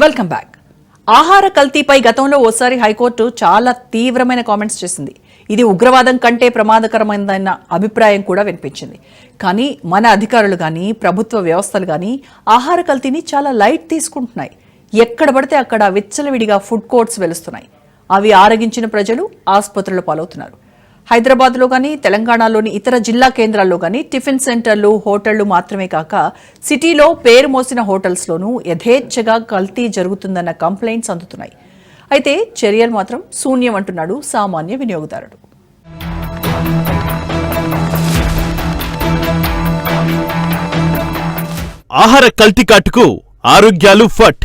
Welcome back ఆహార కల్తీపై గతంలో ఓసారి హైకోర్టు చాలా తీవ్రమైన కామెంట్స్ చేసింది. ఇది ఉగ్రవాదం కంటే ప్రమాదకరమైనదన్న అభిప్రాయం కూడా వినిపించింది. కానీ మన అధికారులు కానీ ప్రభుత్వ వ్యవస్థలు కానీ ఆహార కల్తీని చాలా లైట్ తీసుకుంటున్నాయి. ఎక్కడ పడితే అక్కడ విచ్చలవిడిగా ఫుడ్ కోర్ట్స్ వెలుస్తున్నాయి. అవి ఆరగించిన ప్రజలు ఆసుపత్రుల పాలవుతున్నారు. హైదరాబాద్లో కానీ తెలంగాణలోని ఇతర జిల్లా కేంద్రాల్లో కానీ టిఫిన్ సెంటర్లు హోటళ్ళు మాత్రమే కాక సిటీలో పేరు మోసిన హోటల్స్లోనూ యథేచ్ఛగా కల్తీ జరుగుతుందన్న కంప్లైంట్స్ అందుతున్నాయి. అయితే చర్యలు మాత్రం శూన్యం అంటున్నాడు సామాన్య వినియోగదారుడు. ఆహార కల్తీ కాటుకు ఆరోగ్యాలు ఫట్.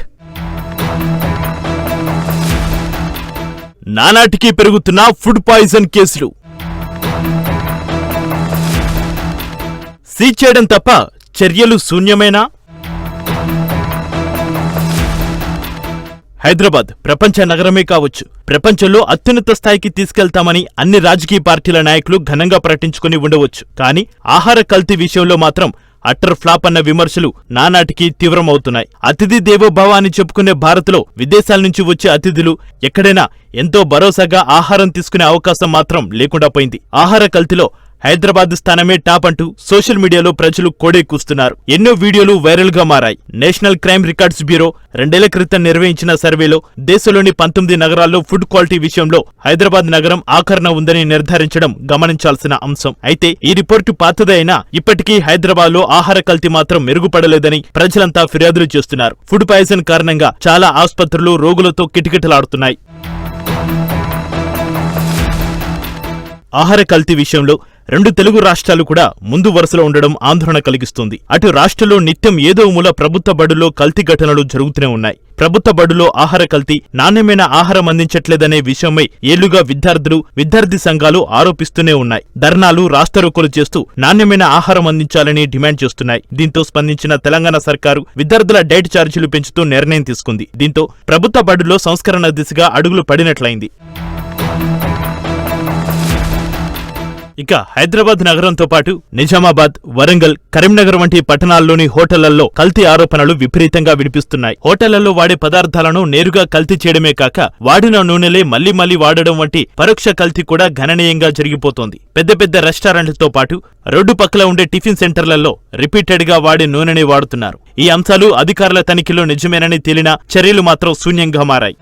నానాటికి పెరుగుతున్న ఫుడ్ పాయిజన్ కేసులు. సీజ్ చేయడం తప్ప చర్యలు శూన్యమేనా? హైదరాబాద్ ప్రపంచ నగరమే కావచ్చు. ప్రపంచంలో అత్యున్నత స్థాయికి తీసుకెళ్తామని అన్ని రాజకీయ పార్టీల నాయకులు ఘనంగా ప్రకటించుకుని ఉండవచ్చు. కానీ ఆహార కల్తీ విషయంలో మాత్రం అట్టర్ ఫ్లాప్ అన్న విమర్శలు నానాటికి తీవ్రమవుతున్నాయి. అతిథి దేవోభవ అని చెప్పుకునే భారత్లో విదేశాల నుంచి వచ్చే అతిథులు ఎక్కడైనా ఎంతో భరోసాగా ఆహారం తీసుకునే అవకాశం మాత్రం లేకుండా పోయింది. ఆహార కల్తీలో హైదరాబాద్ స్థానమే టాప్ అంటూ సోషల్ మీడియాలో ప్రజలు కోడెక్కుస్తున్నారు ఎన్నో వీడియోలు వైరల్గా మారాయి. నేషనల్ క్రైమ్ రికార్డ్స్ బ్యూరో రెండేళ్ళ క్రితం నిర్వహించిన సర్వేలో దేశంలోని పంతొమ్మిది నగరాల్లో ఫుడ్ క్వాలిటీ విషయంలో హైదరాబాద్ నగరం ఆఖరణ ఉందని నిర్ధారించడం గమనించాల్సిన అంశం. అయితే ఈ రిపోర్టు పాతదైనా ఇప్పటికీ హైదరాబాద్లో ఆహార కల్తీ మాత్రం మెరుగుపడలేదని ప్రజలంతా ఫిర్యాదులు చేస్తున్నారు. ఫుడ్ పాయిజన్ కారణంగా చాలా ఆసుపత్రులు రోగులతో కిటకిటలాడుతున్నాయి. ఆహార కల్తీ విషయంలో రెండు తెలుగు రాష్ట్రాలు కూడా ముందు వరుసలో ఉండడం ఆందోళన కలిగిస్తుంది. అటు రాష్ట్రంలో నిత్యం ఏదో మూల ప్రభుత్వ బడుల్లో కల్తీ ఘటనలు జరుగుతూనే ఉన్నాయి. ప్రభుత్వ బడులో ఆహార కల్తీ నాణ్యమైన ఆహారం అందించట్లేదనే విషయమై ఏళ్ళుగా విద్యార్థులు విద్యార్థి సంఘాలు ఆరోపిస్తూనే ఉన్నాయి. ధర్నాలు రాస్తారోకోలు చేస్తూ నాణ్యమైన ఆహారం అందించాలని డిమాండ్ చేస్తున్నాయి. దీంతో స్పందించిన తెలంగాణ సర్కారు విద్యార్థుల డైట్ ఛార్జీలు పెంచుతూ నిర్ణయం తీసుకుంది. దీంతో ప్రభుత్వ బడుల్లో సంస్కరణ దిశగా అడుగులు పడినట్లయింది. ఇక హైదరాబాద్ నగరంతో పాటు నిజామాబాద్ వరంగల్ కరీంనగర్ వంటి పట్టణాల్లోని హోటళ్ళలో కల్తీ ఆరోపణలు విపరీతంగా వినిపిస్తున్నాయి. హోటళ్ళలో వాడే పదార్థాలను నేరుగా కల్తీ చేయడమే కాక వాడిన నూనెలే మళ్ళీ మళ్ళీ వాడడం వంటి పరోక్ష కల్తీ కూడా గణనీయంగా జరిగిపోతోంది. పెద్ద పెద్ద రెస్టారెంట్లతో పాటు రోడ్డు పక్కల ఉండే టిఫిన్ సెంటర్లలో రిపీటెడ్గా వాడే నూనెనే వాడుతున్నారు. ఈ అంశాలు అధికారుల తనిఖీలో నిజమేనని తేలినా చర్యలు మాత్రం శూన్యంగా మారాయి.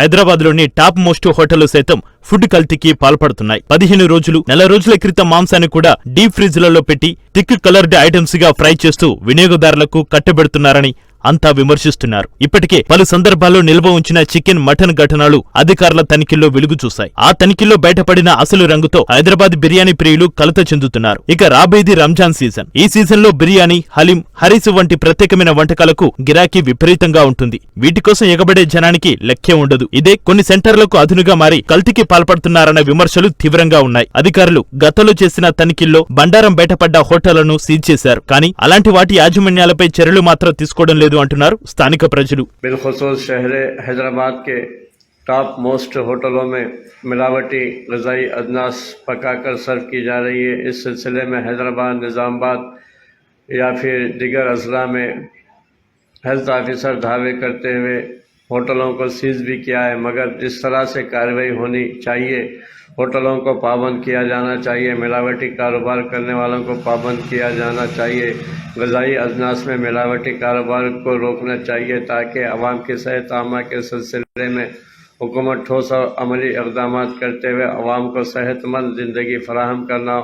హైదరాబాద్లోని టాప్ మోస్ట్ హోటళ్ళు సైతం ఫుడ్ కల్తీకి పాల్పడుతున్నాయి. పదిహేను రోజులు నెల రోజుల క్రితం మాంసాన్ని కూడా డీప్ ఫ్రిజ్లలో పెట్టి థిక్ కలర్డ్ ఐటమ్స్గా ఫ్రై చేస్తూ వినియోగదారులకు కట్టబెడుతున్నారని అంతా విమర్శిస్తున్నారు. ఇప్పటికే పలు సందర్భాల్లో నిల్వ ఉంచిన చికెన్ మటన్ ఘటనలు అధికారుల తనిఖీల్లో వెలుగు చూశాయి. ఆ తనిఖీల్లో బయటపడిన అసలు రంగుతో హైదరాబాద్ బిర్యానీ ప్రియులు కలత చెందుతున్నారు. ఇక రాబోయేది రంజాన్ సీజన్. ఈ సీజన్లో బిర్యానీ హలీం హరీస్ వంటి ప్రత్యేకమైన వంటకాలకు గిరాకీ విపరీతంగా ఉంటుంది. వీటి కోసం ఎగబడే జనానికి లెక్కే ఉండదు. ఇదే కొన్ని సెంటర్లకు అదునుగా మారి కల్తీకి పాల్పడుతున్నారన్న విమర్శలు తీవ్రంగా ఉన్నాయి. అధికారులు గతంలో చేసిన తనిఖీల్లో బండారం బయటపడ్డ హోటళ్ళను సీజ్ చేశారు. కానీ అలాంటి వాటి యాజమాన్యాలపై చర్యలు మాత్రం తీసుకోవడం లేదు. అంటున్నారు స్థానిక ప్రజలు बिलखसूस शहर हैदराबाद के टॉप मोस्ट होटलों में मिलावटी गजाई अजनास पकाकर सर्व की जा रही है इस सिलसिले में हैदराबाद निज़ामाबाद या फिर दिगर अजला में हेल्थ ऑफिसर दावे करते हुए ہوٹلوں کو سیز بھی کیا ہے، مگر جس طرح سے کارروائی ہونی چاہیے، ہوٹلوں کو پابند کیا جانا چاہیے، ملاوٹی کاروبار کرنے والوں کو پابند کیا جانا چاہیے، غذائی اجناس میں ملاوٹی کاروبار کو روکنا چاہیے تاکہ عوام کی صحت عامہ کے سلسلے میں حکومت ٹھوس اور عملی اقدامات کرتے ہوئے عوام کو صحت مند زندگی فراہم کرنا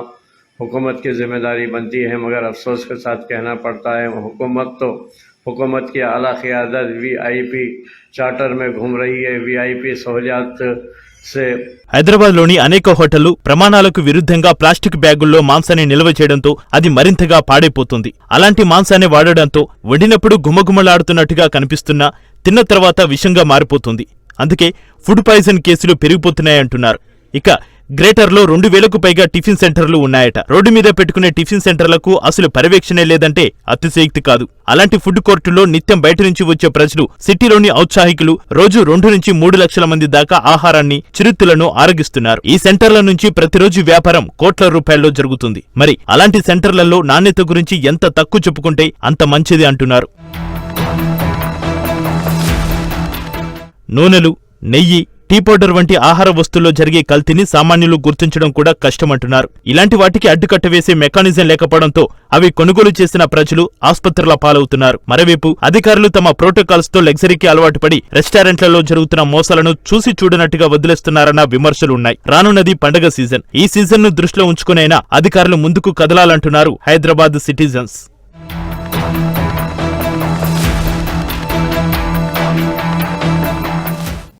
حکومت کی ذمہ داری بنتی ہے، مگر افسوس کے ساتھ کہنا پڑتا ہے، حکومت تو हुकूमत की अला क़्यादत वी आई पी चार्टर में घूम रही है वी आई पी सहूलियात से హైదరాబాద్లోని అనేక హోటళ్లు ప్రమాణాలకు విరుద్ధంగా ప్లాస్టిక్ బ్యాగుల్లో మాంసాన్ని నిల్వ చేయడంతో అది మరింతగా పాడైపోతుంది అలాంటి మాంసాన్ని వాడడంతో వండినప్పుడు గుమగుమలాడుతున్నట్టుగా కనిపిస్తున్నా తిన్న తర్వాత విషంగా మారిపోతుంది అందుకే ఫుడ్ పాయిజన్ కేసులు పెరిగిపోతున్నాయంటున్నారు ఇక గ్రేటర్లో రెండు వేలకు పైగా టిఫిన్ సెంటర్లు ఉన్నాయట. రోడ్డు మీద పెట్టుకునే టిఫిన్ సెంటర్లకు అసలు పర్యవేక్షణే లేదంటే అతిశయక్తి కాదు. అలాంటి ఫుడ్ కోర్టులో నిత్యం బయట నుంచి వచ్చే ప్రజలు సిటీలోని ఔత్సాహికులు రోజు రెండు నుంచి మూడు లక్షల మంది దాకా ఆహారాన్ని చిరుత్తులను ఆరగిస్తున్నారు. ఈ సెంటర్ల నుంచి ప్రతిరోజు వ్యాపారం కోట్ల రూపాయల్లో జరుగుతుంది. మరి అలాంటి సెంటర్లలో నాణ్యత గురించి ఎంత తక్కువ చెప్పుకుంటే అంత మంచిది అంటున్నారు. నూనెలు నెయ్యి టీ పౌడర్ వంటి ఆహార వస్తువుల్లో జరిగే కల్తీని సామాన్యులు గుర్తించడం కూడా కష్టమంటున్నారు. ఇలాంటి వాటికి అడ్డుకట్ట వేసే మెకానిజం లేకపోవడంతో అవి కొనుగోలు చేసిన ప్రజలు ఆసుపత్రుల పాలవుతున్నారు. మరోవైపు అధికారులు తమ ప్రోటోకాల్స్తో లగ్జరీకి అలవాటు పడి రెస్టారెంట్లలో జరుగుతున్న మోసాలను చూసి చూడనట్టుగా వదిలేస్తున్నారన్న విమర్శలున్నాయి. రానున్నది పండగ సీజన్. ఈ సీజన్ను దృష్టిలో ఉంచుకునైనా అధికారులు ముందుకు కదలాలంటున్నారు హైదరాబాద్ సిటిజన్స్.